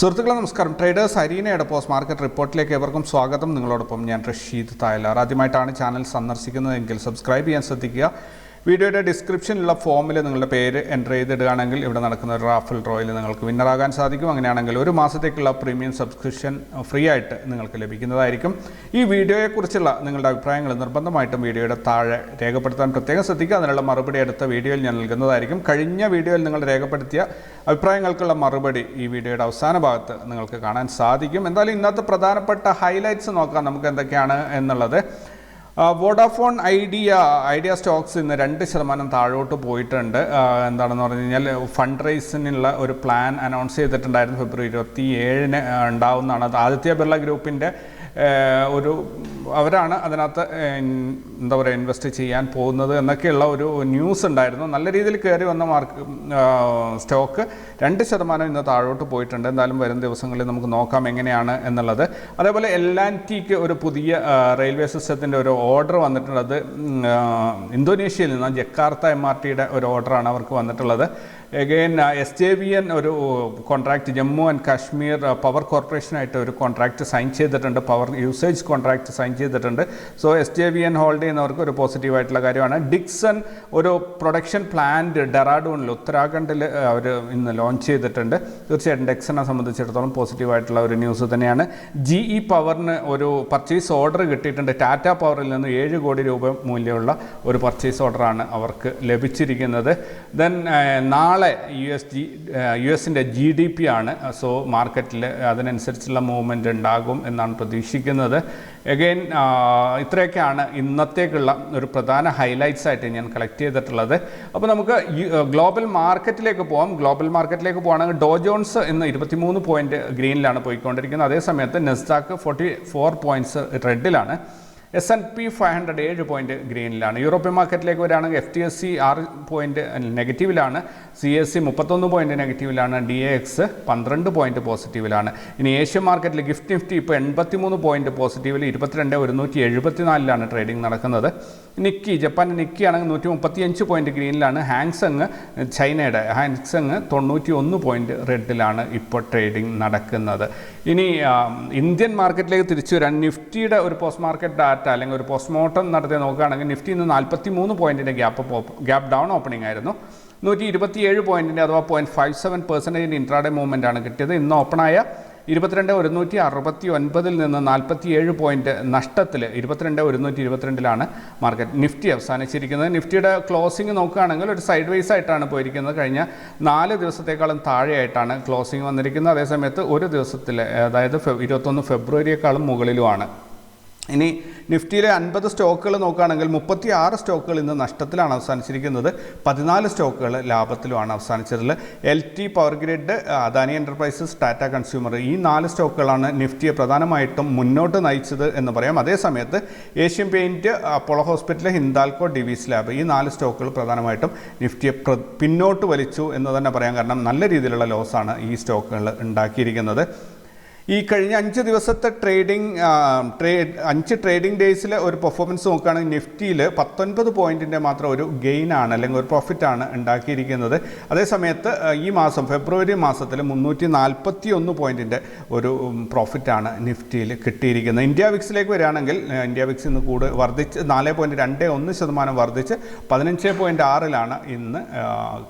സുഹൃത്തുക്കളെ നമസ്കാരം. Traders അരീനയുടെ post market റിപ്പോർട്ടിലേക്ക് ഏവർക്കും സ്വാഗതം. നിങ്ങളോടൊപ്പം ഞാൻ റഷീദ് തായലാർ. ആദ്യമായിട്ടാണ് ചാനൽ സന്ദർശിക്കുന്നതെങ്കിൽ സബ്സ്ക്രൈബ് ചെയ്യാൻ ശ്രദ്ധിക്കുക. വീഡിയോയുടെ ഡിസ്ക്രിപ്ഷനിലുള്ള ഫോമിൽ നിങ്ങളുടെ പേര് എന്റർ ചെയ്തിടുകയാണെങ്കിൽ ഇവിടെ നടക്കുന്ന ഒരു റാഫൽ ഡ്രോയിൽ നിങ്ങൾക്ക് വിന്നറാകാൻ സാധിക്കും. അങ്ങനെയാണെങ്കിൽ ഒരു മാസത്തേക്കുള്ള പ്രീമിയം സബ്സ്ക്രിപ്ഷൻ ഫ്രീ ആയിട്ട് നിങ്ങൾക്ക് ലഭിക്കുന്നതായിരിക്കും. ഈ വീഡിയോയെക്കുറിച്ചുള്ള നിങ്ങളുടെ അഭിപ്രായങ്ങൾ നിർബന്ധമായിട്ടും വീഡിയോയുടെ താഴെ രേഖപ്പെടുത്താൻ പ്രത്യേകം ശ്രദ്ധിക്കുക. അതിനുള്ള മറുപടി അടുത്ത വീഡിയോയിൽ ഞാൻ നൽകുന്നതായിരിക്കും. കഴിഞ്ഞ വീഡിയോയിൽ നിങ്ങൾ രേഖപ്പെടുത്തിയ അഭിപ്രായങ്ങൾക്കുള്ള മറുപടി ഈ വീഡിയോയുടെ അവസാന ഭാഗത്ത് നിങ്ങൾക്ക് കാണാൻ സാധിക്കും. എന്തായാലും ഇന്നത്തെ പ്രധാനപ്പെട്ട ഹൈലൈറ്റ്സ് നോക്കാം. നമുക്ക് എന്തൊക്കെയാണ് എന്നുള്ളത്. വോഡാഫോൺ ഐഡിയ ഐഡിയ സ്റ്റോക്സ് ഇന്ന് രണ്ട് ശതമാനം താഴോട്ട് പോയിട്ടുണ്ട്. എന്താണെന്ന് പറഞ്ഞു കഴിഞ്ഞാൽ ഫണ്ട് റൈസിനുള്ള ഒരു പ്ലാൻ അനൗൺസ് ചെയ്തിട്ടുണ്ടായിരുന്നു ഫെബ്രുവരി ഇരുപത്തി ഏഴിന് ഉണ്ടാവുന്നതാണ്. ആദിത്യ ബിർള ഗ്രൂപ്പിന്റെ ഒരു അവരാണ് അതിനകത്ത് എന്താ പറയുക ഇൻവെസ്റ്റ് ചെയ്യാൻ പോകുന്നത് എന്നൊക്കെയുള്ള ഒരു ന്യൂസ് ഉണ്ടായിരുന്നു. നല്ല രീതിയിൽ കയറി വന്ന മാർക്ക് സ്റ്റോക്ക് രണ്ട് ശതമാനം ഇന്ന് താഴോട്ട് പോയിട്ടുണ്ട്. എന്തായാലും വരും ദിവസങ്ങളിൽ നമുക്ക് നോക്കാം എങ്ങനെയാണ് എന്നുള്ളത്. അതേപോലെ ടിക്ക് ഒരു പുതിയ റെയിൽവേ സിസ്റ്റത്തിന്റെ ഒരു ഓർഡർ വന്നിട്ടുള്ളത്. ഇന്തോനേഷ്യയിൽ നിന്ന് ജക്കാർത്ത എം ആർ ടിയുടെ ഒരു ഓർഡറാണ് അവർക്ക് വന്നിട്ടുള്ളത്. Again S J V N ഒരു contract Jammu and Kashmir power കോർപ്പറേഷനായിട്ട് ഒരു കോൺട്രാക്റ്റ് സൈൻ ചെയ്തിട്ടുണ്ട്. പവർ യൂസേജ് കോൺട്രാക്റ്റ് സൈൻ ചെയ്തിട്ടുണ്ട്. So S J V N hold ചെയ്യുന്നവർക്ക് ഒരു പോസിറ്റീവായിട്ടുള്ള കാര്യമാണ്. ഡിക്സൺ ഒരു പ്രൊഡക്ഷൻ പ്ലാന്റ് ഡെറാഡൂണിൽ ഉത്തരാഖണ്ഡിൽ അവർ ഇന്ന് ലോഞ്ച് ചെയ്തിട്ടുണ്ട്. തീർച്ചയായിട്ടും ഡെക്സനെ സംബന്ധിച്ചിടത്തോളം പോസിറ്റീവായിട്ടുള്ള ഒരു ന്യൂസ് തന്നെയാണ്. ജി ഇ പവറിന് ഒരു പർച്ചേസ് ഓർഡർ കിട്ടിയിട്ടുണ്ട്. ടാറ്റ പവറിൽ നിന്ന് ഏഴ് കോടി രൂപ മൂല്യമുള്ള ഒരു പർച്ചേസ് ഓർഡറാണ് അവർക്ക് ലഭിച്ചിരിക്കുന്നത്. ദെൻ നാളെ യു എസ് ജി യു എസിന്റെ ജി ഡി പി ആണ്. സോ മാർക്കറ്റിൽ അതിനനുസരിച്ചുള്ള മൂവ്മെന്റ് ഉണ്ടാകും എന്നാണ് പ്രതീക്ഷിക്കുന്നത്. എഗെയിൻ ഇത്രയൊക്കെയാണ് ഇന്നത്തേക്കുള്ള ഒരു പ്രധാന ഹൈലൈറ്റ്സ് ആയിട്ട് ഞാൻ കളക്ട് ചെയ്തിട്ടുള്ളത്. അപ്പോൾ നമുക്ക് ഗ്ലോബൽ മാർക്കറ്റിലേക്ക് പോകാം ഗ്ലോബൽ മാർക്കറ്റിലേക്ക് പോകുകയാണെങ്കിൽ ഡോ ജോൺസ് ഇന്ന് ഇരുപത്തിമൂന്ന് പോയിന്റ് ഗ്രീനിലാണ് പോയിക്കൊണ്ടിരിക്കുന്നത്. അതേസമയത്ത് Nasdaq forty four points റെഡിലാണ് S N P five hundred ഏഴ് പോയിന്റ് ഗ്രീനിലാണ്. യൂറോപ്യൻ മാർക്കറ്റിലേക്ക് വരികയാണെങ്കിൽ എഫ് ടി എസ് സി ആറ് പോയിന്റ് നെഗറ്റീവിലാണ്. സി എസ് സി മുപ്പത്തൊന്ന് പോയിന്റ് നെഗറ്റീവിലാണ്. ഡി എ എക്സ് പന്ത്രണ്ട് പോയിന്റ് പോസിറ്റീവിലാണ്. ഇനി ഏഷ്യൻ മാർക്കറ്റിൽ ഗിഫ്റ്റ് നിഫ്റ്റി ഇപ്പോൾ എൺപത്തി മൂന്ന് പോയിന്റ് പോസിറ്റീവിൽ ഇരുപത്തിരണ്ട് ഒരുന്നൂറ്റി എഴുപത്തിനാലിലാണ് ട്രേഡിംഗ് നടക്കുന്നത്. നിക്കി ജപ്പാന്റെ നിക്കി ആണെങ്കിൽ നൂറ്റി മുപ്പത്തിയഞ്ച് പോയിന്റ് ഗ്രീനിലാണ് ഹാങ്സങ് ചൈനയുടെ ഹാങ്സങ് തൊണ്ണൂറ്റി ഒന്ന് പോയിന്റ് റെഡിലാണ് ഇപ്പോൾ ട്രേഡിംഗ് നടക്കുന്നത്. ഇനി ഇന്ത്യൻ മാർക്കറ്റിലേക്ക് തിരിച്ചു വരാൻ നിഫ്റ്റിയുടെ ഒരു പോസ്റ്റ് മാർക്കറ്റ് ഡാറ്റ അല്ലെങ്കിൽ ഒരു പോസ്റ്റ്മോർട്ടം നടത്തി നോക്കുകയാണെങ്കിൽ നിഫ്റ്റി ഇന്ന് നാൽപ്പത്തി മൂന്ന് പോയിന്റിന്റെ ഗ്യാപ്പ് ഗ്യാപ്പ് ഡൗൺ ഓപ്പണിംഗ് ആയിരുന്നു. നൂറ്റി ഇരുപത്തിയേഴ് പോയിന്റിന്റെ അഥവാ പോയിന്റ് ഫൈവ് സെവൻ പെർസെന്റേജിന്റെ ഇൻട്രാഡേ മൂവ്മെന്റ് ആണ് കിട്ടിയത്. ഇന്ന് ഓപ്പണായ ഇരുപത്തിരണ്ട് ഒരുന്നൂറ്റി അറുപത്തി ഒൻപതിൽ നിന്ന് നാൽപ്പത്തിയേഴ് പോയിന്റ് നഷ്ടത്തിൽ ഇരുപത്തിരണ്ട് ഒരുന്നൂറ്റി ഇരുപത്തിരണ്ടിലാണ് മാർക്കറ്റ് നിഫ്റ്റി അവസാനിച്ചിരിക്കുന്നത്. നിഫ്റ്റിയുടെ ക്ലോസിംഗ് നോക്കുകയാണെങ്കിൽ ഒരു സൈഡ് വൈസ് ആയിട്ടാണ് പോയിരിക്കുന്നത്. കഴിഞ്ഞ നാല് ദിവസത്തേക്കാളും താഴെയായിട്ടാണ് ക്ലോസിംഗ് വന്നിരിക്കുന്നത്. അതേസമയത്ത് ഒരു ദിവസത്തിൽ അതായത് ഫെ ഇരുപത്തൊന്ന് ഫെബ്രുവരിയേക്കാളും മുകളിലുമാണ്. ഇനി നിഫ്റ്റിയിലെ അൻപത് സ്റ്റോക്കുകൾ നോക്കുകയാണെങ്കിൽ മുപ്പത്തി ആറ് സ്റ്റോക്കുകൾ ഇന്ന് നഷ്ടത്തിലാണ് അവസാനിച്ചിരിക്കുന്നത്. പതിനാല് സ്റ്റോക്കുകൾ ലാഭത്തിലുമാണ് അവസാനിച്ചിട്ടുള്ളത് L T power grid Adani enterprises Tata consumer ഈ നാല് സ്റ്റോക്കുകളാണ് നിഫ്റ്റിയെ പ്രധാനമായിട്ടും മുന്നോട്ട് നയിച്ചത് എന്ന് പറയാം. അതേസമയത്ത് Asian paint Apollo hospital Hindalco Divis lab ഈ നാല് സ്റ്റോക്കുകൾ പ്രധാനമായിട്ടും നിഫ്റ്റിയെ പിന്നോട്ട് വലിച്ചു എന്ന് തന്നെ പറയാം കാരണം നല്ല രീതിയിലുള്ള ലോസാണ് ഈ സ്റ്റോക്കുകൾ ഉണ്ടാക്കിയിരിക്കുന്നത്. ഈ കഴിഞ്ഞ അഞ്ച് ദിവസത്തെ ട്രേഡിംഗ് ട്രേഡ് അഞ്ച് ട്രേഡിംഗ് ഡേയ്സിലെ ഒരു പെർഫോമൻസ് നോക്കുകയാണെങ്കിൽ നിഫ്റ്റിയിൽ പത്തൊൻപത് പോയിന്റിന്റെ മാത്രം ഒരു ഗെയിൻ ആണ് അല്ലെങ്കിൽ ഒരു പ്രോഫിറ്റ് ആണ് ഉണ്ടാക്കിയിരിക്കുന്നത്. അതേസമയത്ത് ഈ മാസം ഫെബ്രുവരി മാസത്തിൽ മുന്നൂറ്റി നാൽപ്പത്തി ഒന്ന് പോയിന്റിന്റെ ഒരു പ്രോഫിറ്റ് ആണ് നിഫ്റ്റിയിൽ കിട്ടിയിരിക്കുന്നത്. ഇന്ത്യ വിക്സിലേക്ക് വരികയാണെങ്കിൽ ഇന്ത്യ വിക്സ് ഇന്ന് കൂടുതൽ വർദ്ധിച്ച് നാല് പോയിന്റ് രണ്ട് ഒന്ന് ശതമാനം വർദ്ധിച്ച് പതിനഞ്ച് പോയിന്റ് ആറിലാണ് ഇന്ന്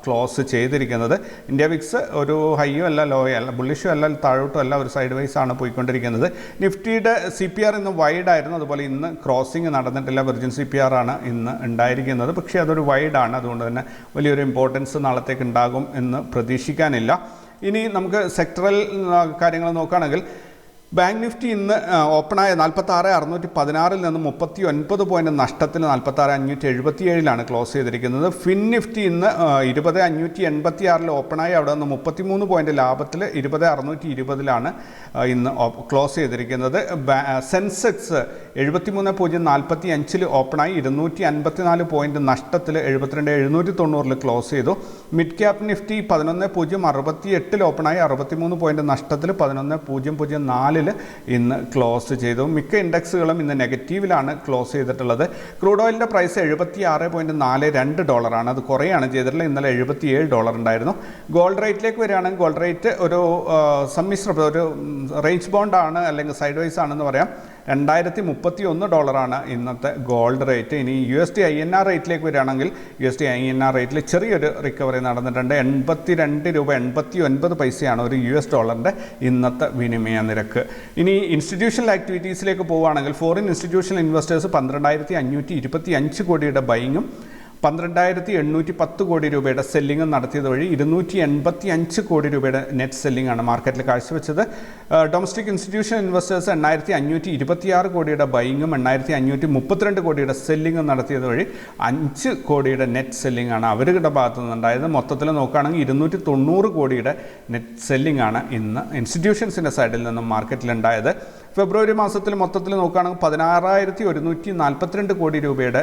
ക്ലോസ് ചെയ്തിരിക്കുന്നത്. ഇന്ത്യ വിക്സ് ഒരു ഹൈയോ അല്ല ലോയോ അല്ല ബുള്ളിഷോ അല്ല താഴോട്ടോ അല്ല ഒരു സൈഡ് വൈസ് ആണ് പോയിക്കൊണ്ടിരിക്കുന്നത്. നിഫ്റ്റിയുടെ സി പി ആർ ഇന്ന് വൈഡ് ആയിരുന്നു. അതുപോലെ ഇന്ന് ക്രോസിംഗ് നടന്നിട്ടില്ല. വെർജിൻ സി പി ആർ ആണ് ഇന്ന് ഉണ്ടായിരിക്കുന്നത്. പക്ഷേ അതൊരു വൈഡാണ് അതുകൊണ്ട് തന്നെ വലിയൊരു ഇമ്പോർട്ടൻസ് നാളത്തേക്ക് ഉണ്ടാകും എന്ന് പ്രതീക്ഷിക്കാനില്ല. ഇനി നമുക്ക് സെക്ടറൽ കാര്യങ്ങൾ നോക്കുകയാണെങ്കിൽ ബാങ്ക് നിഫ്റ്റി ഇന്ന് ഓപ്പണായ നാൽപ്പത്തി ആറ് അറുന്നൂറ്റി പതിനാറിൽ നിന്ന് മുപ്പത്തി ഒൻപത് പോയിന്റ് നഷ്ടത്തിൽ നാൽപ്പത്തി ആറ് അഞ്ഞൂറ്റി എഴുപത്തി ഏഴിലാണ് ക്ലോസ് ചെയ്തിരിക്കുന്നത്. ഫിൻ നിഫ്റ്റി ഇന്ന് ഇരുപത് അഞ്ഞൂറ്റി എൺപത്തി ആറിൽ ഓപ്പണായി. അവിടെ നിന്ന് മുപ്പത്തി മൂന്ന് പോയിന്റ് ലാഭത്തിൽ ഇരുപത് അറുന്നൂറ്റി ഇരുപതിലാണ് ഇന്ന് ക്ലോസ് ചെയ്തിരിക്കുന്നത്. സെൻസെക്സ് എഴുപത്തി മൂന്ന് പൂജ്യം നാൽപ്പത്തി അഞ്ചിൽ ഓപ്പണായി. ഇരുന്നൂറ്റി അൻപത്തി നാല് പോയിന്റ് നഷ്ടത്തിൽ എഴുപത്തിരണ്ട് എഴുന്നൂറ്റി തൊണ്ണൂറിൽ ക്ലോസ് ചെയ്തു. മിഡ് ക്യാപ് നിഫ്റ്റി പതിനൊന്ന് പൂജ്യം അറുപത്തി എട്ടിൽ ഓപ്പണായി. അറുപത്തി മൂന്ന് പോയിന്റ് നഷ്ടത്തിൽ പതിനൊന്ന് പൂജ്യം പൂജ്യം നാലിൽ നാലിൽ ഇന്ന് ക്ലോസ് ചെയ്തു. മിക്ക ഇൻഡെക്സുകളും ഇന്ന് നെഗറ്റീവിലാണ് ക്ലോസ് ചെയ്തിട്ടുള്ളത്. ക്രൂഡ് ഓയിലിന്റെ പ്രൈസ് എഴുപത്തി ആറ് പോയിന്റ് നാല് രണ്ട് ഡോളറാണ്. അത് കുറയാണ് ചെയ്തിട്ടുള്ളത്. ഇന്നലെ എഴുപത്തിയേഴ് ഡോളർ ഉണ്ടായിരുന്നു. ഗോൾഡ് റേറ്റിലേക്ക് വരികയാണെങ്കിൽ ഗോൾഡ് റേറ്റ് ഒരു സമ്മിശ്ര ഒരു റേഞ്ച് ബോണ്ടാണ് അല്ലെങ്കിൽ സൈഡ് വൈസ് ആണെന്ന് പറയാം. രണ്ടായിരത്തി മുപ്പത്തി ഒന്ന് ഡോളറാണ് ഇന്നത്തെ ഗോൾഡ് റേറ്റ്. ഇനി U S T I N R റേറ്റിലേക്ക് വരികയാണെങ്കിൽ U S T I N R റേറ്റിൽ ചെറിയൊരു റിക്കവറി നടന്നിട്ടുണ്ട്. എൺപത്തി രണ്ട് രൂപ എൺപത്തി ഒൻപത് പൈസയാണ് ഒരു യു എസ് ഡോളറിന്റെ ഇന്നത്തെ വിനിമയ നിരക്ക്. ഇനി ഇൻസ്റ്റിറ്റ്യൂഷണൽ ആക്ടിവിറ്റീസിലേക്ക് പോവുകയാണെങ്കിൽ ഫോറിൻ ഇൻസ്റ്റിറ്റ്യൂഷണൽ ഇൻവെസ്റ്റേഴ്സ് പന്ത്രണ്ടായിരത്തി അഞ്ഞൂറ്റി ഇരുപത്തി അഞ്ച് കോടിയുടെ ബൈങ്ങും പന്ത്രണ്ടായിരത്തി എണ്ണൂറ്റി പത്ത് കോടി രൂപയുടെ സെല്ലിംഗ് നടത്തിയത് വഴി ഇരുന്നൂറ്റി എൺപത്തി അഞ്ച് കോടി രൂപയുടെ നെറ്റ് സെല്ലിംഗ് ആണ് മാർക്കറ്റിൽ കാഴ്ചവെച്ചത്. ഡൊമസ്റ്റിക് ഇൻസ്റ്റിറ്റ്യൂഷൻ ഇൻവെസ്റ്റേഴ്സ് എണ്ണായിരത്തി അഞ്ഞൂറ്റി ഇരുപത്തിയാറ് കോടിയുടെ ബൈങ്ങും എണ്ണായിരത്തി അഞ്ഞൂറ്റി മുപ്പത്തിരണ്ട് കോടിയുടെ സെല്ലിംഗും നടത്തിയത് വഴി അഞ്ച് കോടിയുടെ നെറ്റ് സെല്ലിംഗ് ആണ് അവരുടെ ഭാഗത്തു നിന്നുണ്ടായത്. മൊത്തത്തിൽ നോക്കുകയാണെങ്കിൽ ഇരുന്നൂറ്റി തൊണ്ണൂറ് കോടിയുടെ നെറ്റ് സെല്ലിംഗ് ആണ് ഇന്ന് ഇൻസ്റ്റിറ്റ്യൂഷൻസിന്റെ സൈഡിൽ നിന്നും മാർക്കറ്റിലുണ്ടായത് ഫെബ്രുവരി മാസത്തിൽ മൊത്തത്തിൽ നോക്കുകയാണെങ്കിൽ പതിനാറായിരത്തി ഒരുന്നൂറ്റി നാൽപ്പത്തിരണ്ട് കോടി രൂപയുടെ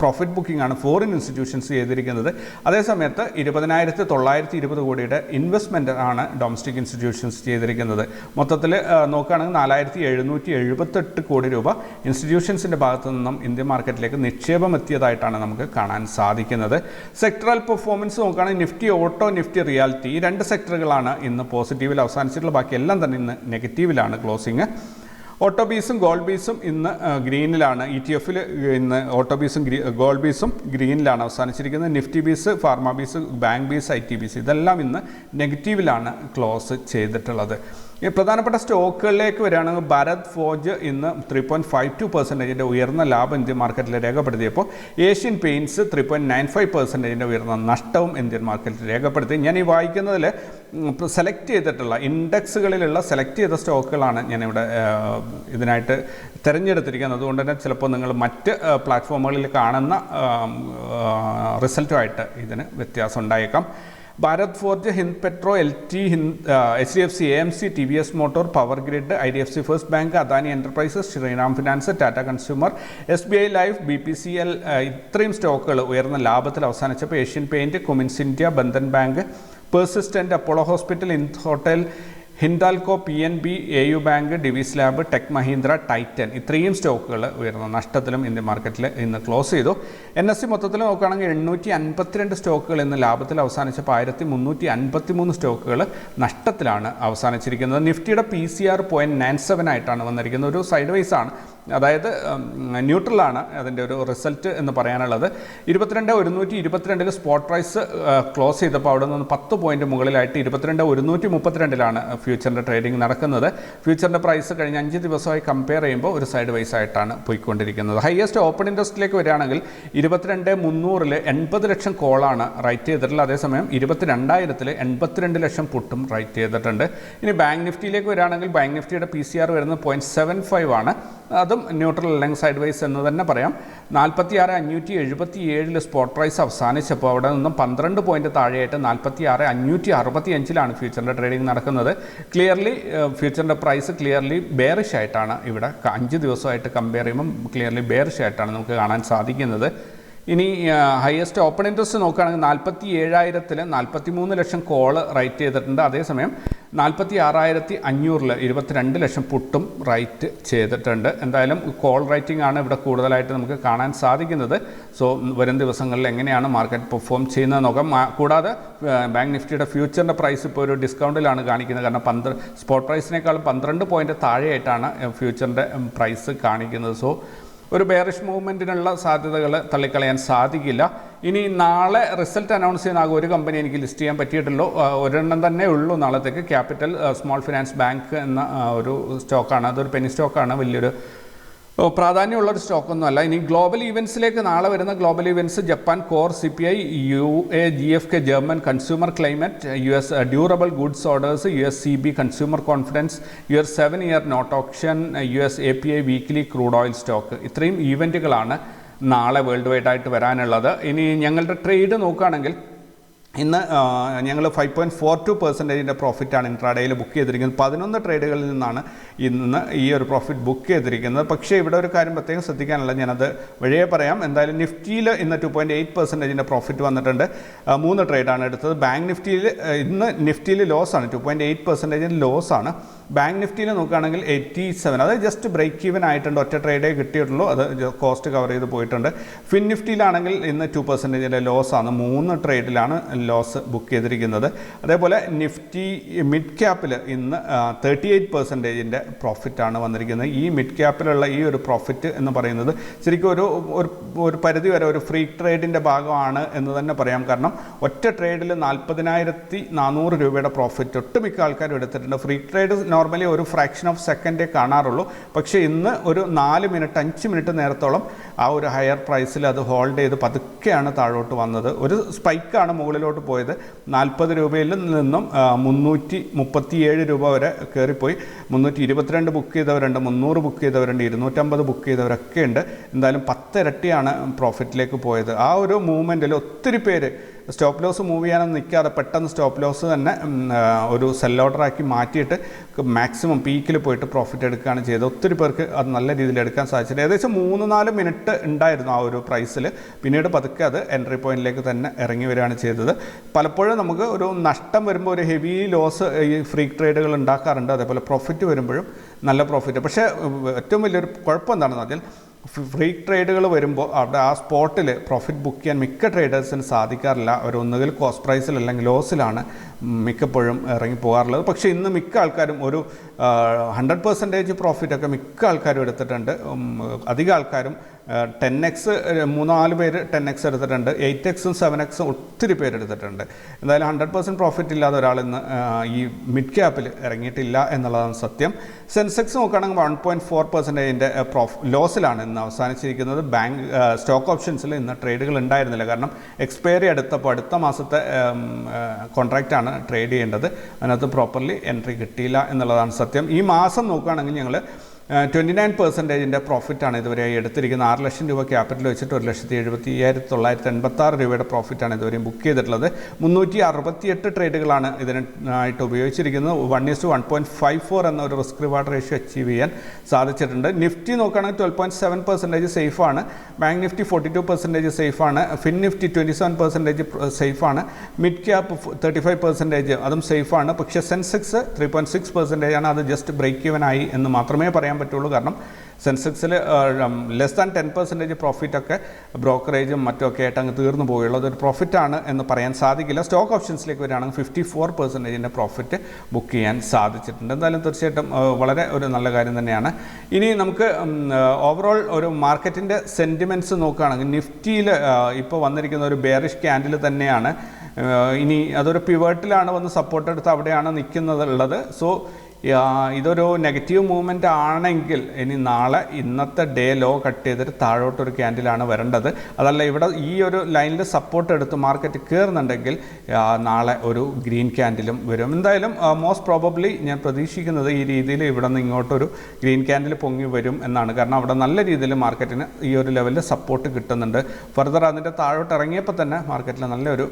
പ്രോഫിറ്റ് ബുക്കിംഗ് ആണ് ഫോറിൻ ഇൻസ്റ്റിറ്റ്യൂഷൻസ് ചെയ്തിരിക്കുന്നത്. അതേസമയത്ത് ഇരുപതിനായിരത്തി തൊള്ളായിരത്തി ഇരുപത് കോടിയുടെ ഇൻവെസ്റ്റ്മെന്റ് ആണ് ഡൊമസ്റ്റിക് ഇൻസ്റ്റിറ്റ്യൂഷൻസ് ചെയ്തിരിക്കുന്നത്. മൊത്തത്തിൽ നോക്കുകയാണെങ്കിൽ നാലായിരത്തി എഴുന്നൂറ്റി എഴുപത്തെട്ട് കോടി രൂപ ഇൻസ്റ്റിറ്റ്യൂഷൻസിന്റെ ഭാഗത്തു നിന്നും ഇന്ത്യൻ മാർക്കറ്റിലേക്ക് നിക്ഷേപം എത്തിയതായിട്ടാണ് നമുക്ക് കാണാൻ സാധിക്കുന്നത്. സെക്ടറൽ പെർഫോമൻസ് നോക്കുകയാണെങ്കിൽ നിഫ്റ്റി ഓട്ടോ നിഫ്റ്റി റിയാലിറ്റി ഈ രണ്ട് സെക്ടറുകളാണ് ഇന്ന് പോസിറ്റീവിൽ അവസാനിച്ചിട്ടുള്ള ബാക്കി എല്ലാം തന്നെ ഇന്ന് നെഗറ്റീവിലാണ് ക്ലോസിങ് ഓട്ടോ ബീസും ഗോൾഡ് ബീസും ഇന്ന് ഗ്രീനിലാണ് ഇ ടി എഫിൽ ഇന്ന് ഓട്ടോ ബീസും ഗോൾഡ് ബീസും ഗ്രീനിലാണ് അവസാനിച്ചിരിക്കുന്നത്. Nifty bees pharma bees bank bees I T bees ഇതെല്ലാം ഇന്ന് നെഗറ്റീവിലാണ് ക്ലോസ് ചെയ്തിട്ടുള്ളത്. ഈ പ്രധാനപ്പെട്ട സ്റ്റോക്കുകളിലേക്ക് വരികയാണെങ്കിൽ ഭാരത് ഫോജ് ഇന്ന് ത്രീ പോയിന്റ് ഫൈവ് ടു പെർസെന്റേജിന്റെ ഉയർന്ന ലാഭം ഇന്ത്യൻ മാർക്കറ്റിൽ രേഖപ്പെടുത്തിയപ്പോൾ Asian Paints three point nine five പെർസെന്റേജിന്റെ ഉയർന്ന നഷ്ടവും ഇന്ത്യൻ മാർക്കറ്റിൽ രേഖപ്പെടുത്തി. ഞാൻ ഈ വായിക്കുന്നതിൽ സെലക്ട് ചെയ്തിട്ടുള്ള ഇൻഡെക്സുകളിലുള്ള സെലക്ട് ചെയ്ത സ്റ്റോക്കുകളാണ് ഞാനിവിടെ ഇതിനായിട്ട് തിരഞ്ഞെടുത്തിരിക്കുന്നത്. അതുകൊണ്ട് തന്നെ ചിലപ്പോൾ നിങ്ങൾ മറ്റ് പ്ലാറ്റ്ഫോമുകളിൽ കാണുന്ന റിസൾട്ടുമായിട്ട് ഇതിന് വ്യത്യാസം ഉണ്ടായേക്കാം. Bharat Forge Hind Petro L T Hind H D F C A M C T V S Motor Power Grid I D F C First Bank Adani Enterprises Shriram Finance Tata Consumer S B I Life B P C L ഇത്രയും സ്റ്റോക്കുകൾ ഉയർന്ന ലാഭത്തിൽ അവസാനിച്ചപ്പോൾ Asian Paint Cummins India Bandhan Bank Persistent Apollo Hospital in hotel Hindalco P N B A U Bank Divis Lab Tech Mahindra Titan ഇത്രയും സ്റ്റോക്കുകൾ ഉയർന്ന നഷ്ടത്തിലും Indian മാർക്കറ്റിൽ ഇന്ന് close ചെയ്തു. എൻ എസ് സി മൊത്തത്തിൽ നോക്കുകയാണെങ്കിൽ എണ്ണൂറ്റി അൻപത്തിരണ്ട് സ്റ്റോക്കുകൾ ഇന്ന് ലാഭത്തിൽ അവസാനിച്ചപ്പോൾ ആയിരത്തി മുന്നൂറ്റി അൻപത്തി മൂന്ന് സ്റ്റോക്കുകൾ നഷ്ടത്തിലാണ് അവസാനിച്ചിരിക്കുന്നത്. നിഫ്റ്റിയുടെ P C R point nine seven ആയിട്ടാണ് വന്നിരിക്കുന്നത്. ഒരു സൈഡ് വൈസ് ആണ്. അതായത് ന്യൂട്രലാണ് അതിന്റെ ഒരു റിസൾട്ട് എന്ന് പറയാനുള്ളത്. ഇരുപത്തിരണ്ട് ഒരുന്നൂറ്റി ഇരുപത്തിരണ്ടിൽ സ്പോട്ട് പ്രൈസ് ക്ലോസ് ചെയ്തപ്പോൾ അവിടെ നിന്ന് പത്ത് പോയിന്റ് മുകളിലായിട്ട് ഇരുപത്തിരണ്ട് ഒരുന്നൂറ്റി മുപ്പത്തിരണ്ടിലാണ് ഫ്യൂച്ചറിന്റെ ട്രേഡിംഗ് നടക്കുന്നത്. ഫ്യൂച്ചറിന്റെ പ്രൈസ് കഴിഞ്ഞ അഞ്ച് ദിവസമായി കമ്പയർ ചെയ്യുമ്പോൾ ഒരു സൈഡ് വൈസ് ആയിട്ടാണ് പോയിക്കൊണ്ടിരിക്കുന്നത്. ഹയസ്റ്റ് ഓപ്പൺ ഇൻട്രസ്റ്റിലേക്ക് വരികയാണെങ്കിൽ ഇരുപത്തിരണ്ട് മുന്നൂറിൽ എൺപത് ലക്ഷം കോളാണ് റൈറ്റ് ചെയ്തിട്ടുള്ളത്. അതേസമയം ഇരുപത്തിരണ്ടായിരത്തിൽ എൺപത്തിരണ്ട് ലക്ഷം പുട്ടും റൈറ്റ് ചെയ്തിട്ടുണ്ട്. ഇനി ബാങ്ക് നിഫ്റ്റിയിലേക്ക് വരികയാണെങ്കിൽ ബാങ്ക് നിഫ്റ്റിയുടെ പി സി ആർ വരുന്നത് പോയിന്റ് സെവൻ ഫൈവ് ആണ്. അതും ന്യൂട്രൽ അല്ലെങ്കിൽ സൈഡ് വൈസ് എന്ന് തന്നെ പറയാം. നാൽപ്പത്തി ആറ് അഞ്ഞൂറ്റി എഴുപത്തി ഏഴിൽ സ്പോട്ട് പ്രൈസ് അവസാനിച്ചപ്പോൾ അവിടെ നിന്നും പന്ത്രണ്ട് പോയിന്റ് താഴെയായിട്ട് നാൽപ്പത്തി ആറ് അഞ്ഞൂറ്റി അറുപത്തി അഞ്ചിലാണ് ഫ്യൂച്ചറിന്റെ ട്രേഡിംഗ് നടക്കുന്നത് ക്ലിയർലി ഫ്യൂച്ചറിന്റെ പ്രൈസ് ക്ലിയർലി ബേറിഷ് ആയിട്ടാണ് ഇവിടെ അഞ്ച് ദിവസമായിട്ട് കമ്പയർ ചെയ്യുമ്പം ക്ലിയർലി ബേറിഷ് ആയിട്ടാണ് നമുക്ക് കാണാൻ സാധിക്കുന്നത്. ഇനി ഹയസ്റ്റ് ഓപ്പൺ ഇൻട്രസ്റ്റ് നോക്കുകയാണെങ്കിൽ നാൽപ്പത്തി ഏഴായിരത്തിൽ നാൽപ്പത്തി മൂന്ന് ലക്ഷം കോൾ റൈറ്റ് ചെയ്തിട്ടുണ്ട്. അതേസമയം നാൽപ്പത്തി ആറായിരത്തി അഞ്ഞൂറിൽ ഇരുപത്തിരണ്ട് ലക്ഷം പുട്ടും റൈറ്റ് ചെയ്തിട്ടുണ്ട്. എന്തായാലും കോൾ റൈറ്റിംഗ് ആണ് ഇവിടെ കൂടുതലായിട്ട് നമുക്ക് കാണാൻ സാധിക്കുന്നത്. സോ വരും ദിവസങ്ങളിൽ എങ്ങനെയാണ് മാർക്കറ്റ് പെർഫോം ചെയ്യുന്നത് നോക്കാം. കൂടാതെ ബാങ്ക് നിഫ്റ്റിയുടെ ഫ്യൂച്ചറിന്റെ പ്രൈസ് ഇപ്പോൾ ഒരു ഡിസ്കൗണ്ടിലാണ് കാണിക്കുന്നത്. കാരണം പന്ത്ര സ്പോട്ട് പ്രൈസിനേക്കാളും പന്ത്രണ്ട് പോയിന്റ് താഴെയായിട്ടാണ് ഫ്യൂച്ചറിന്റെ പ്രൈസ് കാണിക്കുന്നത്. സോ ഒരു ബെയറിഷ് മൂവ്മെന്റിനുള്ള സാധ്യതകൾ തള്ളിക്കളയാൻ സാധിക്കില്ല. ഇനി നാളെ റിസൾട്ട് അനൗൺസ് ചെയ്യുന്ന ഒരു കമ്പനി എനിക്ക് ലിസ്റ്റ് ചെയ്യാൻ പറ്റിയിട്ടുള്ളൂ. ഒരെണ്ണം തന്നെ ഉള്ളൂ. നാളത്തേക്ക് ക്യാപിറ്റൽ സ്മോൾ ഫിനാൻസ് ബാങ്ക് എന്ന ഒരു സ്റ്റോക്കാണ് അതൊരു പെനി സ്റ്റോക്കാണ് വലിയൊരു പ്രാധാന്യമുള്ള ഒരു സ്റ്റോക്കൊന്നുമല്ല. ഇനി ഗ്ലോബൽ ഇവൻസിലേക്ക് നാളെ വരുന്ന global events Japan core C P I U A G F K German consumer climate U S durable goods orders U S C B consumer confidence U S seven year note option U S A P I weekly crude oil stock. ഇത്രയും ഈവന്റുകളാണ് നാളെ world wide ആയിട്ട് വരാനുള്ളത്. ഇനി ഞങ്ങളുടെ trade നോക്കുകയാണെങ്കിൽ ഇന്ന് ഞങ്ങൾ ഫൈവ് പോയിന്റ് ഫോർ ടു പെർസെന്റേജിന്റെ പ്രോഫിറ്റാണ് ഇൻട്രാഡേയിൽ ബുക്ക് ചെയ്തിരിക്കുന്നത്. പതിനൊന്ന് ട്രേഡുകളിൽ നിന്നാണ് ഇന്ന് ഈ ഒരു പ്രോഫിറ്റ് ബുക്ക് ചെയ്തിരിക്കുന്നത്. പക്ഷേ ഇവിടെ ഒരു കാര്യം പ്രത്യേകം ശ്രദ്ധിക്കാനുള്ള ഞാനത് വഴിയെ പറയാം. എന്തായാലും നിഫ്റ്റിയിൽ ഇന്ന് ടു പോയിന്റ് എയ്റ്റ് പെർസെന്റേജിന്റെ പ്രോഫിറ്റ് വന്നിട്ടുണ്ട്. മൂന്ന് ട്രേഡാണ് എടുത്തത്. ബാങ്ക് നിഫ്റ്റിയിൽ ഇന്ന് നിഫ്റ്റിയിൽ ലോസ് ആണ്. ടു പോയിന്റ് എയ്റ്റ് പെർസെന്റേജിന്റെ ലോസ് ആണ്. ബാങ്ക് നിഫ്റ്റിയിൽ നോക്കുകയാണെങ്കിൽ എയ്റ്റി സെവൻ അത് ജസ്റ്റ് ബ്രേക്ക് ഈവൻ ആയിട്ടുണ്ട്. ഒറ്റ ട്രേഡേ കിട്ടിയിട്ടുള്ളൂ. അത് കോസ്റ്റ് കവർ ചെയ്ത് പോയിട്ടുണ്ട്. ഫിൻ നിഫ്റ്റിയിലാണെങ്കിൽ ഇന്ന് ടു പെർസെന്റേജിന്റെ ലോസ് ആണ്. മൂന്ന് ട്രേഡിലാണ് ലോസ് ബുക്ക് ചെയ്തിരിക്കുന്നത്. അതേപോലെ നിഫ്റ്റി മിഡ് ക്യാപ്പിൽ ഇന്ന് തേർട്ടി എയ്റ്റ് പെർസെന്റേജിന്റെ പ്രോഫിറ്റാണ് വന്നിരിക്കുന്നത്. ഈ മിഡ് ക്യാപ്പിലുള്ള ഈ ഒരു പ്രോഫിറ്റ് എന്ന് പറയുന്നത് ശരിക്കും ഒരു ഒരു പരിധി വരെ ഒരു ഫ്രീ ട്രേഡിന്റെ ഭാഗമാണ് എന്ന് തന്നെ പറയാം. കാരണം ഒറ്റ ട്രേഡിൽ നാൽപ്പതിനായിരത്തി നാനൂറ് രൂപയുടെ പ്രോഫിറ്റ് ഒട്ടുമിക്ക ആൾക്കാരും എടുത്തിട്ടുണ്ട്. ഫ്രീ ട്രേഡ് നോർമലി ഒരു ഫ്രാക്ഷൻ ഓഫ് സെക്കൻഡേ കാണാറുള്ളൂ. പക്ഷേ ഇന്ന് ഒരു നാല് മിനിറ്റ് അഞ്ച് മിനിറ്റ് നേരത്തോളം ആ ഒരു ഹയർ പ്രൈസിൽ അത് ഹോൾഡ് ചെയ്ത് പതുക്കെയാണ് താഴോട്ട് വന്നത്. ഒരു സ്പൈക്കാണ് മുകളിലോട്ട് പോയത്. നാൽപ്പത് രൂപയിൽ നിന്നും മുന്നൂറ്റി മുപ്പത്തിയേഴ് രൂപ വരെ കയറിപ്പോയി മുന്നൂറ്റി ഇരുപത്തിരണ്ട് ബുക്ക് ചെയ്തവരുണ്ട് മുന്നൂറ് ബുക്ക് ചെയ്തവരുണ്ട് ഇരുന്നൂറ്റമ്പത് ബുക്ക് ചെയ്തവരൊക്കെ ഉണ്ട്. എന്തായാലും പത്തിരട്ടിയാണ് പ്രോഫിറ്റിലേക്ക് പോയത്. ആ ഒരു മൂവ്മെന്റിൽ ഒത്തിരി പേര് സ്റ്റോപ്പ് ലോസ് മൂവ് ചെയ്യാനൊന്നും നിൽക്കാതെ പെട്ടെന്ന് സ്റ്റോപ്പ് ലോസ് തന്നെ ഒരു സെൽ ഓർഡറാക്കി മാറ്റിയിട്ട് മാക്സിമം പീക്കിൽ പോയിട്ട് പ്രോഫിറ്റ് എടുക്കുകയാണ് ചെയ്തത്. ഒത്തിരി പേർക്ക് അത് നല്ല രീതിയിൽ എടുക്കാൻ സാധിച്ചത് ഏകദേശം മൂന്ന് നാല് മിനിറ്റ് ഉണ്ടായിരുന്നു ആ ഒരു പ്രൈസിൽ പിന്നീട് പതുക്കെ അത് എൻട്രി പോയിന്റിലേക്ക് തന്നെ ഇറങ്ങി വരികയാണ് ചെയ്തത്. പലപ്പോഴും നമുക്ക് ഒരു നഷ്ടം വരുമ്പോൾ ഒരു ഹെവി ലോസ് ഈ ഫ്രീ ട്രേഡുകൾ ഉണ്ടാക്കാറുണ്ട്. അതേപോലെ പ്രോഫിറ്റ് വരുമ്പോഴും നല്ല പ്രോഫിറ്റ് പക്ഷേ ഏറ്റവും വലിയൊരു കുഴപ്പം എന്താണെന്ന് പറഞ്ഞാൽ ഫ്രീ ട്രേഡുകൾ വരുമ്പോൾ അവിടെ ആ സ്പോട്ടിൽ പ്രോഫിറ്റ് ബുക്ക് ചെയ്യാൻ മിക്ക ട്രേഡേഴ്സിന് സാധിക്കാറില്ല. അവർ ഒന്നുകിൽ കോസ്റ്റ് പ്രൈസിൽ അല്ലെങ്കിൽ ലോസിലാണ് മിക്കപ്പോഴും ഇറങ്ങി പോകാറുള്ളത്. പക്ഷേ ഇന്ന് മിക്ക ആൾക്കാരും ഒരു ഹൺഡ്രഡ് പെർസെന്റേജ് പ്രോഫിറ്റൊക്കെ മിക്ക ആൾക്കാരും എടുത്തിട്ടുണ്ട്. അധിക ആൾക്കാരും ടെൻ എക്സ് മൂന്നാൽ പേര് ടെൻ എക്സ് എടുത്തിട്ടുണ്ട്. എയ്റ്റ് എക്സും സെവൻ എക്സും ഒത്തിരി പേര് എടുത്തിട്ടുണ്ട്. എന്തായാലും ഹൺഡ്രഡ് പെർസെന്റ് പ്രോഫിറ്റ് ഇല്ലാതെ ഒരാൾ ഇന്ന് ഈ മിഡ് ക്യാപ്പിൽ ഇറങ്ങിയിട്ടില്ല എന്നുള്ളതാണ് സത്യം. സെൻസെക്സ് നോക്കുകയാണെങ്കിൽ വൺ പോയിന്റ് ഫോർ പെർസെന്റേജിന്റെ പ്രോഫ് ലോസിലാണ് ഇന്ന് അവസാനിച്ചിരിക്കുന്നത്. ബാങ്ക് സ്റ്റോക്ക് ഓപ്ഷൻസിൽ ഇന്ന് ട്രേഡുകൾ ഉണ്ടായിരുന്നില്ല. കാരണം എക്സ്പയറി അടുത്തപ്പോൾ അടുത്ത മാസത്തെ കോൺട്രാക്റ്റാണ് ട്രേഡ് ചെയ്യേണ്ടത്. അതിനകത്ത് പ്രോപ്പർലി എൻട്രി കിട്ടിയില്ല എന്നുള്ളതാണ് സത്യം. ഈ മാസം നോക്കുകയാണെങ്കിൽ ഞങ്ങൾ ട്വന്റി നയൻ പെർസെന്റേജിന്റെ പ്രോഫിറ്റാണ് ഇതുവരെയായി എടുത്തിരിക്കുന്നത്. ആറ് ലക്ഷം രൂപ ക്യാപിറ്റൽ വെച്ചിട്ട് ഒരു ലക്ഷത്തി എഴുപത്തി അയ്യായിരത്തി തൊള്ളായിരത്തി എൺപത്താറ് രൂപയുടെ പ്രോഫിറ്റാണ് ഇതുവരെയും ബുക്ക് ചെയ്തിട്ടുള്ളത്. മുന്നൂറ്റി അറുപത്തിയെട്ട് ട്രേഡുകളാണ് ഇതിനായിട്ട് ഉപയോഗിച്ചിരിക്കുന്നത്. One is two one point five four എന്ന ഒരു റിസ്ക് റിവാർഡ് റേഷ്യോ അച്ചീവ് ചെയ്യാൻ സാധിച്ചിട്ടുണ്ട്. നിഫ്റ്റി നോക്കുകയാണെങ്കിൽ ട്വൽവ് പോയിന്റ് സെവൻ പെർസെന്റേജ് സേഫാണ് bank Nifty forty two percentage സേഫാണ് fin Nifty twenty seven percentage സേഫാണ് mid cap thirty five percentage അതും സേഫാണ് പക്ഷേ Sensex three point six percentage ആണ്. അത് ജസ്റ്റ് ബ്രേക്ക് ഈവൻ ആയി എന്ന് മാത്രമേ പറയാൻ പറ്റുള്ളൂ. കാരണം സെൻസെക്സിൽ ലെസ് ദാൻ ടെൻ പെർസെന്റേജ് പ്രോഫിറ്റൊക്കെ ബ്രോക്കറേജും മറ്റൊക്കെ ആയിട്ട് അങ്ങ് തീർന്നു പോയുള്ളൂ അതൊരു പ്രോഫിറ്റാണ് എന്ന് പറയാൻ സാധിക്കില്ല. സ്റ്റോക്ക് ഓപ്ഷൻസിലേക്ക് വരികയാണെങ്കിൽ ഫിഫ്റ്റി ഫോർ പെർസെന്റേജിന്റെ പ്രോഫിറ്റ് ബുക്ക് ചെയ്യാൻ സാധിച്ചിട്ടുണ്ട്. എന്തായാലും തീർച്ചയായിട്ടും വളരെ ഒരു നല്ല കാര്യം തന്നെയാണ്. ഇനി നമുക്ക് ഓവറോൾ ഒരു മാർക്കറ്റിന്റെ സെന്റിമെന്റ്സ് നോക്കുകയാണെങ്കിൽ നിഫ്റ്റിയിൽ ഇപ്പോൾ വന്നിരിക്കുന്ന ഒരു ബെയറിഷ് ക്യാൻഡിൽ തന്നെയാണ്. ഇനി അതൊരു പിവേർട്ടിലാണ് വന്ന് സപ്പോർട്ട് എടുത്ത് അവിടെയാണ് നിൽക്കുന്നത് ഉള്ളത്. സോ ഇതൊരു നെഗറ്റീവ് മൂവ്മെന്റ് ആണെങ്കിൽ ഇനി നാളെ ഇന്നത്തെ ഡേ ലോ കട്ട് ചെയ്തിട്ട് താഴോട്ടൊരു ക്യാൻഡിലാണ് വരേണ്ടത്. അതല്ല ഇവിടെ ഈ ഒരു ലൈനിൽ സപ്പോർട്ട് എടുത്ത് മാർക്കറ്റ് കയറുന്നുണ്ടെങ്കിൽ നാളെ ഒരു ഗ്രീൻ ക്യാൻഡിലും വരും. എന്തായാലും മോസ്റ്റ് പ്രോബബ്ലി ഞാൻ പ്രതീക്ഷിക്കുന്നത് ഈ രീതിയിൽ ഇവിടെ നിന്ന് ഇങ്ങോട്ടൊരു ഗ്രീൻ ക്യാൻഡിൽ പൊങ്ങി വരും എന്നാണ്. കാരണം അവിടെ നല്ല രീതിയിൽ മാർക്കറ്റിന് ഈ ഒരു ലെവലിൽ സപ്പോർട്ട് കിട്ടുന്നുണ്ട്. ഫർദർ അതിന്റെ താഴോട്ട് ഇറങ്ങിയപ്പോൾ തന്നെ മാർക്കറ്റിൽ നല്ലൊരു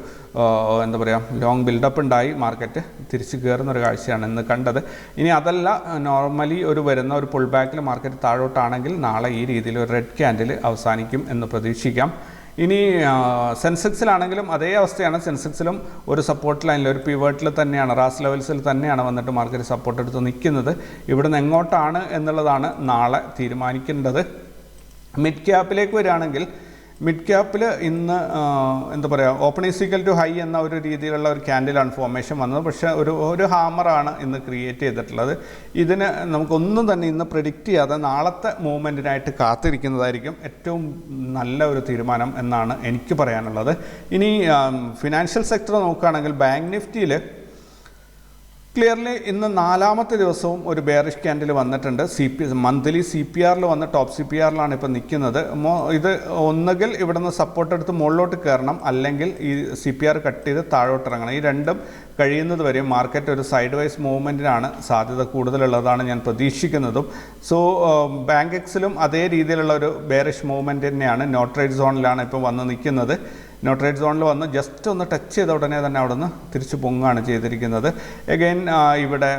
എന്താ പറയുക ലോങ് ബിൽഡപ്പ് ഉണ്ടായി. മാർക്കറ്റ് തിരിച്ച് കയറുന്ന ഒരു കാഴ്ചയാണ് ഇന്ന് കണ്ടത്. ഇനി അതല്ല നോർമലി ഒരു വരുന്ന ഒരു പുൾ ബാക്കിൽ മാർക്കറ്റ് താഴോട്ടാണെങ്കിൽ നാളെ ഈ രീതിയിൽ ഒരു റെഡ് ക്യാൻഡിൽ അവസാനിക്കും എന്ന് പ്രതീക്ഷിക്കാം. ഇനി സെൻസെക്സിലാണെങ്കിലും അതേ അവസ്ഥയാണ്. സെൻസെക്സിലും ഒരു സപ്പോർട്ട് ലൈനിൽ ഒരു പിവേർട്ടിൽ തന്നെയാണ് റാസ് ലെവൽസിൽ തന്നെയാണ് വന്നിട്ട് മാർക്കറ്റ് സപ്പോർട്ട് എടുത്ത് നിൽക്കുന്നത്. ഇവിടുന്ന് എങ്ങോട്ടാണ് എന്നുള്ളതാണ് നാളെ തീരുമാനിക്കേണ്ടത്. മിഡ് ക്യാപ്പിലേക്ക് വരികയാണെങ്കിൽ മിഡ് ക്യാപ്പിൽ ഇന്ന് എന്താ പറയുക ഓപ്പൺ ഈസിക്കൽ ടു ഹൈ എന്ന ഒരു രീതിയിലുള്ള ഒരു ക്യാൻഡിലാണ് ഫോർമേഷൻ വന്നത്. പക്ഷേ ഒരു ഒരു ഹാമറാണ് ഇന്ന് ക്രിയേറ്റ് ചെയ്തിട്ടുള്ളത്. ഇതിന് നമുക്കൊന്നും തന്നെ ഇന്ന് പ്രിഡിക്റ്റ് ചെയ്യാതെ നാളത്തെ മൂവ്മെന്റിനായിട്ട് കാത്തിരിക്കുന്നതായിരിക്കും ഏറ്റവും നല്ല ഒരു തീരുമാനം എന്നാണ് എനിക്ക് പറയാനുള്ളത്. ഇനി ഫിനാൻഷ്യൽ സെക്ടർ നോക്കുകയാണെങ്കിൽ ബാങ്ക് നിഫ്റ്റിയിൽ ക്ലിയർലി ഇന്ന് നാലാമത്തെ ദിവസവും ഒരു ബെയറിഷ് ക്യാൻഡിൽ വന്നിട്ടുണ്ട്. C P monthly C P ആറിൽ വന്ന് ടോപ്പ് സി പി ആറിലാണ് ഇപ്പോൾ നിൽക്കുന്നത് ഇത് ഒന്നുകിൽ ഇവിടുന്ന് സപ്പോർട്ട് എടുത്ത് മുകളിലോട്ട് കയറണം. അല്ലെങ്കിൽ ഈ സി പി ആർ കട്ട് ചെയ്ത് താഴോട്ട് ഇറങ്ങണം. ഈ രണ്ടും കഴിയുന്നത് വരെ മാർക്കറ്റ് ഒരു സൈഡ് വൈസ് മൂവ്മെന്റിനാണ് സാധ്യത കൂടുതലുള്ളതാണ് ഞാൻ പ്രതീക്ഷിക്കുന്നതും. സോ ബാങ്ക് എക്സിലും അതേ രീതിയിലുള്ള ഒരു ബെയറിഷ് മൂവ്മെന്റ് തന്നെയാണ് നോട്ട് റേറ്റ് സോണിലാണ് ഇപ്പോൾ വന്ന് നിൽക്കുന്നത് നോട്രേറ്റ് സോണിൽ വന്ന് ജസ്റ്റ് ഒന്ന് ടച്ച് ചെയ്ത ഉടനെ തന്നെ അവിടെ നിന്ന് തിരിച്ച് പൊങ്ങാണ് ചെയ്തിരിക്കുന്നത്. എഗെയിൻ ഇവിടെ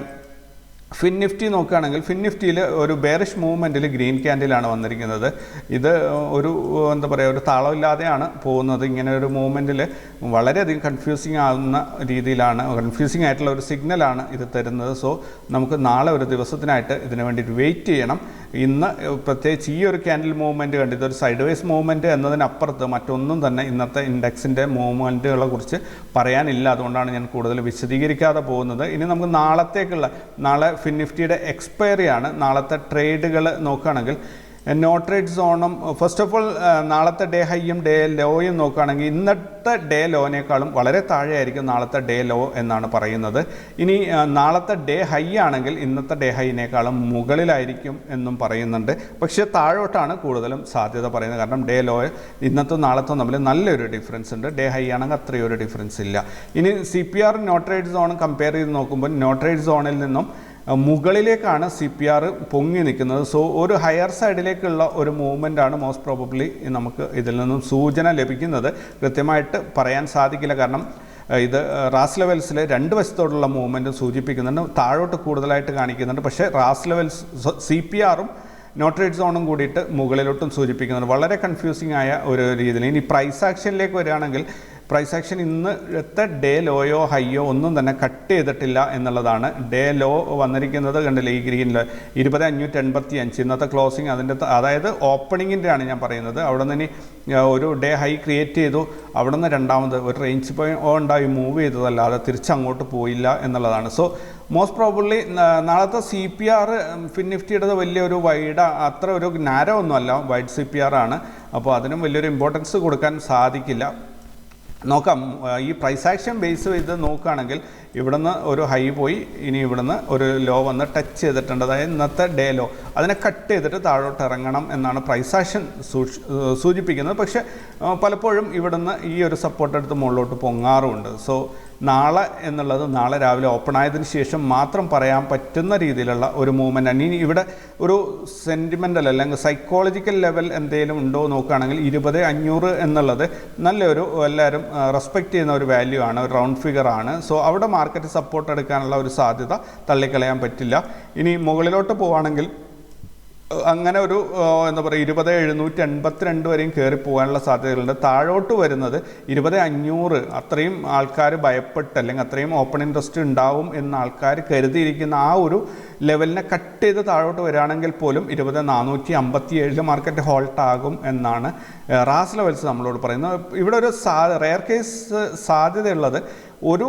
ഫിൻ നിഫ്റ്റി നോക്കുകയാണെങ്കിൽ ഫിൻ നിഫ്റ്റിയിൽ ഒരു ബേറിഷ് മൂവ്മെന്റിൽ ഗ്രീൻ ക്യാൻഡിലാണ് വന്നിരിക്കുന്നത്. ഇത് ഒരു എന്താ പറയുക ഒരു താളമില്ലാതെയാണ് പോകുന്നത്. ഇങ്ങനെ ഒരു മൂവ്മെന്റിൽ വളരെയധികം കൺഫ്യൂസിങ് ആകുന്ന രീതിയിലാണ് കൺഫ്യൂസിങ് ആയിട്ടുള്ള ഒരു സിഗ്നലാണ് ഇത് തരുന്നത്. സോ നമുക്ക് നാളെ ഒരു ദിവസത്തിനായിട്ട് ഇതിന് വേണ്ടിയിട്ട് വെയിറ്റ് ചെയ്യണം. ഇന്ന് പ്രത്യേകിച്ച് ഈ ഒരു ക്യാൻഡിൽ മൂവ്മെന്റ് കണ്ട് ഇതൊരു സൈഡ് വൈസ് മൂവ്മെന്റ് എന്നതിനപ്പുറത്ത് മറ്റൊന്നും തന്നെ ഇന്നത്തെ ഇൻഡെക്സിന്റെ മൂവ്മെന്റുകളെ കുറിച്ച് പറയാനില്ല. അതുകൊണ്ടാണ് ഞാൻ കൂടുതൽ വിശദീകരിക്കാതെ പോകുന്നത്. ഇനി നമുക്ക് നാളത്തേക്കുള്ള നാളെ ഫിൻ നിഫ്റ്റിയുടെ എക്സ്പയറി ആണ്. നാളത്തെ ട്രേഡുകൾ നോക്കുകയാണെങ്കിൽ നോട്ട്രേഡ് സോണും ഫസ്റ്റ് ഓഫ് ഓൾ നാളത്തെ ഡേ ഹൈയും ഡേ ലോയും നോക്കുകയാണെങ്കിൽ ഇന്നത്തെ ഡേ ലോനേക്കാളും വളരെ താഴെയായിരിക്കും നാളത്തെ ഡേ ലോ എന്നാണ് പറയുന്നത്. ഇനി നാളത്തെ ഡേ ഹൈ ആണെങ്കിൽ ഇന്നത്തെ ഡേ ഹൈനേക്കാളും മുകളിലായിരിക്കും എന്നും പറയുന്നുണ്ട്. പക്ഷേ താഴോട്ടാണ് കൂടുതലും സാധ്യത പറയുന്നത്. കാരണം ഡേ ലോ ഇന്നത്തെ നാളത്തെ തമ്മിൽ നല്ലൊരു ഡിഫറൻസ് ഉണ്ട്. ഡേ ഹൈ ആണെങ്കിൽ അത്രയും ഒരു ഡിഫറൻസ് ഇല്ല. ഇനി C P R no trade സോണും compare ചെയ്ത് നോക്കുമ്പോൾ നോട്ട്രേഡ് സോണിൽ നിന്നും മുകളിലേക്കാണ് സി പി ആർ പൊങ്ങി നിൽക്കുന്നത്. സോ ഒരു ഹയർ സൈഡിലേക്കുള്ള ഒരു മൂവ്മെന്റ് ആണ് മോസ്റ്റ് പ്രോബബ്ലി നമുക്ക് ഇതിൽ നിന്നും സൂചന ലഭിക്കുന്നത്. കൃത്യമായിട്ട് പറയാൻ സാധിക്കില്ല. കാരണം ഇത് റാസ് ലെവൽസിൽ രണ്ട് വശത്തോടുള്ള മൂവ്മെന്റും സൂചിപ്പിക്കുന്നുണ്ട്. താഴോട്ട് കൂടുതലായിട്ട് കാണിക്കുന്നുണ്ട്. പക്ഷേ റാസ് ലെവൽസ് സി പി ആറും നോട്ട്രേറ്റ് സോണും കൂടിയിട്ട് മുകളിലോട്ടും സൂചിപ്പിക്കുന്നുണ്ട്. വളരെ കൺഫ്യൂസിംഗ് ആയ ഒരു രീതിയിൽ. ഇനി പ്രൈസ് ആക്ഷനിലേക്ക് വരികയാണെങ്കിൽ പ്രൈസ് ആക്ഷൻ ഇന്നത്തെ ഡേ ലോയോ ഹൈയോ ഒന്നും തന്നെ കട്ട് ചെയ്തിട്ടില്ല എന്നുള്ളതാണ്. ഡേ ലോ വന്നിരിക്കുന്നത് കണ്ടില്ലേ ഈ ഗ്രീനിൽ ഇരുപത് അഞ്ഞൂറ്റി എൺപത്തി അഞ്ച്. ഇന്നത്തെ ക്ലോസിങ് അതിന്റെ അതായത് ഓപ്പണിങ്ങിന്റെ ആണ് ഞാൻ പറയുന്നത്. അവിടെ നിന്ന് ഒരു ഡേ ഹൈ ക്രിയേറ്റ് ചെയ്തു. അവിടെ നിന്ന് രണ്ടാമത് ഒരു റേഞ്ച് പോയി ഉണ്ടായി. മൂവ് ചെയ്തതല്ലാതെ തിരിച്ചങ്ങോട്ട് പോയില്ല എന്നുള്ളതാണ്. സോ മോസ്റ്റ് പ്രോബബ്ലി നാളത്തെ സി പി ആർ ഫിൻ നിഫ്റ്റിയുടേത് വലിയൊരു വൈഡ് അത്ര ഒരു നാരോ ഒന്നുമല്ല. വൈഡ് സി പി ആർ ആണ്. അപ്പോൾ അതിനും വലിയൊരു ഇമ്പോർട്ടൻസ് കൊടുക്കാൻ സാധിക്കില്ല. നോക്കാം. ഈ പ്രൈസ് ആക്ഷൻ ബേസ് ചെയ്ത് നോക്കുകയാണെങ്കിൽ ഇവിടുന്ന് ഒരു ഹൈ പോയി ഇനി ഇവിടുന്ന് ഒരു ലോ വന്ന് ടച്ച് ചെയ്തിട്ടുണ്ട്. അതായത് ഇന്നത്തെ ഡേ ലോ അതിനെ കട്ട് ചെയ്തിട്ട് താഴോട്ട് ഇറങ്ങണം എന്നാണ് പ്രൈസ് ആക്ഷൻ സൂചിപ്പിക്കുന്നത്. പക്ഷേ പലപ്പോഴും ഇവിടുന്ന് ഈ ഒരു സപ്പോർട്ട് എടുത്ത് മുകളിലോട്ട് പൊങ്ങാറുമുണ്ട്. സോ നാളെ എന്നുള്ളത് നാളെ രാവിലെ ഓപ്പൺ ആയതിനു ശേഷം മാത്രം പറയാൻ പറ്റുന്ന രീതിയിലുള്ള ഒരു മൂവ്മെന്റ് ആണ്. ഇനി ഇവിടെ ഒരു സെന്റിമെന്റൽ അല്ലെങ്കിൽ സൈക്കോളജിക്കൽ ലെവൽ എന്തെങ്കിലും ഉണ്ടോ നോക്കുകയാണെങ്കിൽ ഇരുപത് അഞ്ഞൂറ് എന്നുള്ളത് നല്ലൊരു എല്ലാവരും റെസ്പെക്റ്റ് ചെയ്യുന്ന ഒരു വാല്യൂ ആണ് ഒരു റൗണ്ട് ഫിഗർ ആണ്. സോ അവിടെ മാർക്കറ്റ് സപ്പോർട്ട് എടുക്കാനുള്ള ഒരു സാധ്യത തള്ളിക്കളയാൻ പറ്റില്ല. ഇനി മുകളിലോട്ട് പോവുകയാണെങ്കിൽ അങ്ങനെ ഒരു എന്താ പറയുക ഇരുപത് എഴുന്നൂറ്റി എൺപത്തിരണ്ട് വരെയും കയറി പോകാനുള്ള സാധ്യതകളുണ്ട്. താഴോട്ട് വരുന്നത് ഇരുപത് അഞ്ഞൂറ് അത്രയും ആൾക്കാർ ഭയപ്പെട്ട് അല്ലെങ്കിൽ അത്രയും ഓപ്പൺ ഇൻട്രസ്റ്റ് ഉണ്ടാവും എന്ന ആൾക്കാർ കരുതിയിരിക്കുന്ന ആ ഒരു ലെവലിനെ കട്ട് ചെയ്ത് താഴോട്ട് വരികയാണെങ്കിൽ പോലും ഇരുപത് നാനൂറ്റി അമ്പത്തി ഏഴിൽ മാർക്കറ്റ് ഹോൾട്ട് ആകും എന്നാണ് റാസ് ലെവൽസ് നമ്മളോട് പറയുന്നത്. ഇവിടെ ഒരു സാ റെയർ കേസ് സാധ്യതയുള്ളത് ഒരു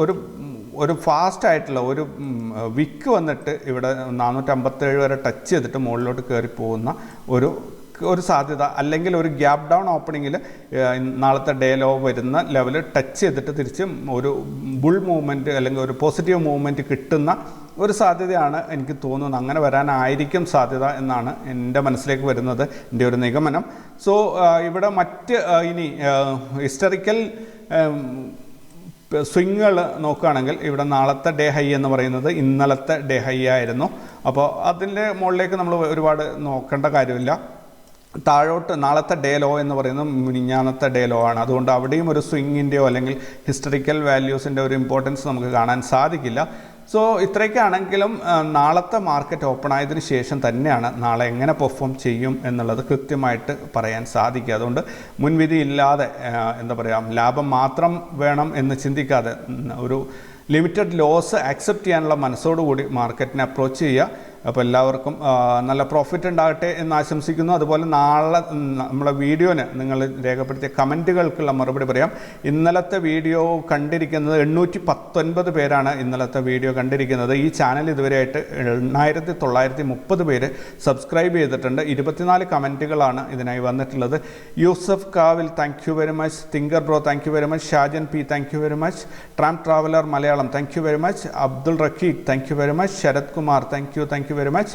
ഒരു ഒരു ഫാസ്റ്റ് ആയിട്ടുള്ള ഒരു വിക്ക് വന്നിട്ട് ഇവിടെ നാനൂറ്റമ്പത്തേഴ് വരെ ടച്ച് ചെയ്തിട്ട് മുകളിലോട്ട് കയറി പോകുന്ന ഒരു ഒരു സാധ്യത. അല്ലെങ്കിൽ ഒരു ഗ്യാപ് ഡൗൺ ഓപ്പണിങ്ങിൽ നാളത്തെ ഡേ ലോ വരുന്ന ലെവൽ ടച്ച് ചെയ്തിട്ട് തിരിച്ച് ഒരു ബുൾ മൂവ്മെന്റ് അല്ലെങ്കിൽ ഒരു പോസിറ്റീവ് മൂവ്മെന്റ് കിട്ടുന്ന ഒരു സാധ്യതയാണ് എനിക്ക് തോന്നുന്നത്. അങ്ങനെ വരാനായിരിക്കും സാധ്യത എന്നാണ് എന്റെ മനസ്സിലേക്ക് വരുന്നത് എന്റെ ഒരു നിഗമനം. സോ ഇവിടെ മറ്റ് ഇനി ഹിസ്റ്ററിക്കൽ സ്വിങ്ങുകൾ നോക്കുകയാണെങ്കിൽ ഇവിടെ നാളത്തെ ഡേ ഹൈ എന്ന് പറയുന്നത് ഇന്നലത്തെ ഡേ ഹൈ ആയിരുന്നു. അപ്പോൾ അതിന്റെ മുകളിലേക്ക് നമ്മൾ ഒരുപാട് നോക്കേണ്ട കാര്യമില്ല. താഴോട്ട് നാളത്തെ ഡേ ലോ എന്ന് പറയുന്നത് മിനിഞ്ഞാന്നത്തെ ഡേ ലോ ആണ്. അതുകൊണ്ട് അവിടെയും ഒരു സ്വിങ്ങിന്റെയോ അല്ലെങ്കിൽ ഹിസ്റ്ററിക്കൽ വാല്യൂസിന്റെ ഒരു ഇമ്പോർട്ടൻസ് നമുക്ക് കാണാൻ സാധിക്കില്ല. സോ ഇത്രയൊക്കെയാണെങ്കിലും നാളത്തെ മാർക്കറ്റ് ഓപ്പൺ ആയതിനു ശേഷം തന്നെയാണ് നാളെ എങ്ങനെ പെർഫോം ചെയ്യും എന്നുള്ളത് കൃത്യമായിട്ട് പറയാൻ സാധിക്കുക. അതുകൊണ്ട് മുൻവിധി ഇല്ലാതെ എന്താ പറയുക ലാഭം മാത്രം വേണം എന്ന് ചിന്തിക്കാതെ ഒരു ലിമിറ്റഡ് ലോസ് ആക്സെപ്റ്റ് ചെയ്യാനുള്ള മനസ്സോടുകൂടി മാർക്കറ്റിനെ അപ്രോച്ച് ചെയ്യുക. അപ്പോൾ എല്ലാവർക്കും നല്ല പ്രോഫിറ്റ് ഉണ്ടാകട്ടെ എന്ന് ആശംസിക്കുന്നു. അതുപോലെ നാളെ നമ്മളെ വീഡിയോന് നിങ്ങൾ രേഖപ്പെടുത്തിയ കമന്റുകൾക്കുള്ള മറുപടി പറയാം. ഇന്നലത്തെ വീഡിയോ കണ്ടിരിക്കുന്നത് എണ്ണൂറ്റി പത്തൊൻപത് പേരാണ് ഇന്നലത്തെ വീഡിയോ കണ്ടിരിക്കുന്നത്. ഈ ചാനൽ ഇതുവരെയായിട്ട് എണ്ണായിരത്തി തൊള്ളായിരത്തി മുപ്പത് പേര് സബ്സ്ക്രൈബ് ചെയ്തിട്ടുണ്ട്. ഇരുപത്തിനാല് കമന്റുകളാണ് ഇതിനായി വന്നിട്ടുള്ളത്. Yusuf Kavil thank you very much thinker bro thank you very much Shajan P thank you very much tram traveller Malayalam thank you very much Abdul Raqeeq thank you very much Sarath Kumar thank you thank you you very much.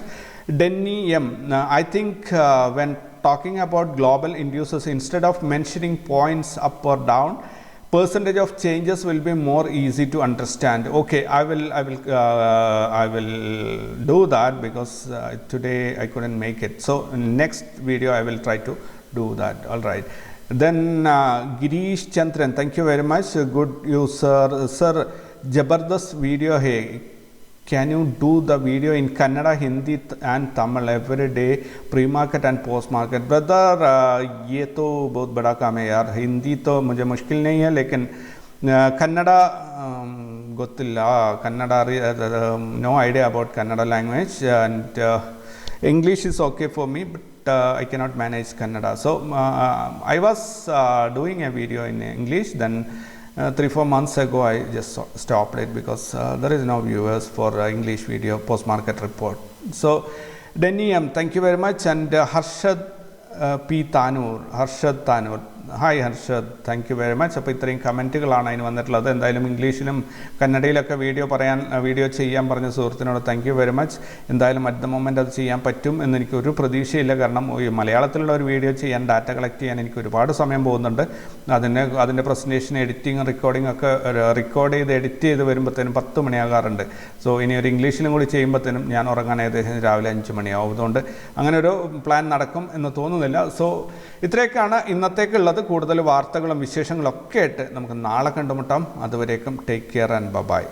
Denny M. Now, I think uh, when talking about global inducers, instead of mentioning points up or down, percentage of changes will be more easy to understand. Okay, I will, I will, uh, I will do that because uh, today I couldn't make it. So next video I will try to do that. All right. Then uh, Girish Chandran, thank you very much. Good user, sir. Jabardas video here. Can you do the video in Kannada, Hindi th- and Tamil every day, pre-market and post-market? Brother, uh, ये तो बहुत बड़ा काम है यार हिंदी तो मुझे मुश्किल नहीं है लेकिन uh, ಕನ್ನಡ um, ಗೊತ್ತಿಲ್ಲ Kannada no idea about Kannada language and English is okay for me but I cannot manage Kannada so I was doing a video in English then uh, three four months ago i just stopped it because uh, there is no viewers for uh, english video post market report. So denny um, thank you very much. And uh, harshad uh, p. Tanur harshad tanur hi Harshad thank you very much അപ്പോൾ ഇത്രയും കമന്റുകളാണ് അതിന് വന്നിട്ടുള്ളത്. എന്തായാലും ഇംഗ്ലീഷിലും കന്നഡയിലൊക്കെ video പറയാൻ video ചെയ്യാൻ പറഞ്ഞ സുഹൃത്തിനോട് താങ്ക് യു വെരി മച്ച് എന്തായാലും അറ്റ് ദ മൊമെന്റ് അത് ചെയ്യാൻ പറ്റും എന്ന് എനിക്ക് ഒരു പ്രതീക്ഷയില്ല. കാരണം ഈ മലയാളത്തിലുള്ള ഒരു വീഡിയോ ചെയ്യാൻ ഡാറ്റ കളക്ട് ചെയ്യാൻ എനിക്ക് ഒരുപാട് സമയം പോകുന്നുണ്ട്. അതിന് അതിന്റെ പ്രസന്റേഷൻ എഡിറ്റിംഗ് റെക്കോർഡിംഗ് ഒക്കെ റെക്കോർഡ് ചെയ്ത് എഡിറ്റ് ചെയ്ത് വരുമ്പോഴത്തേനും പത്ത് മണിയാകാറുണ്ട്. സോ ഇനി ഒരു ഇംഗ്ലീഷിലും കൂടി ചെയ്യുമ്പോഴത്തേനും ഞാൻ ഉറങ്ങാൻ ഏകദേശം രാവിലെ അഞ്ച് മണിയാവും അതുകൊണ്ട് അങ്ങനെ ഒരു പ്ലാൻ നടക്കും എന്ന് തോന്നുന്നില്ല. സോ ഇത്രയൊക്കെയാണ് ഇന്നത്തേക്കുള്ളത്. കൂടുതൽ വാർത്തകളും വിശേഷങ്ങളും ഒക്കെ ആയിട്ട് നമുക്ക് നാളെ കണ്ടുമുട്ടാം. അതുവരേക്കും ടേക്ക് കെയർ ആൻഡ് ബബായ്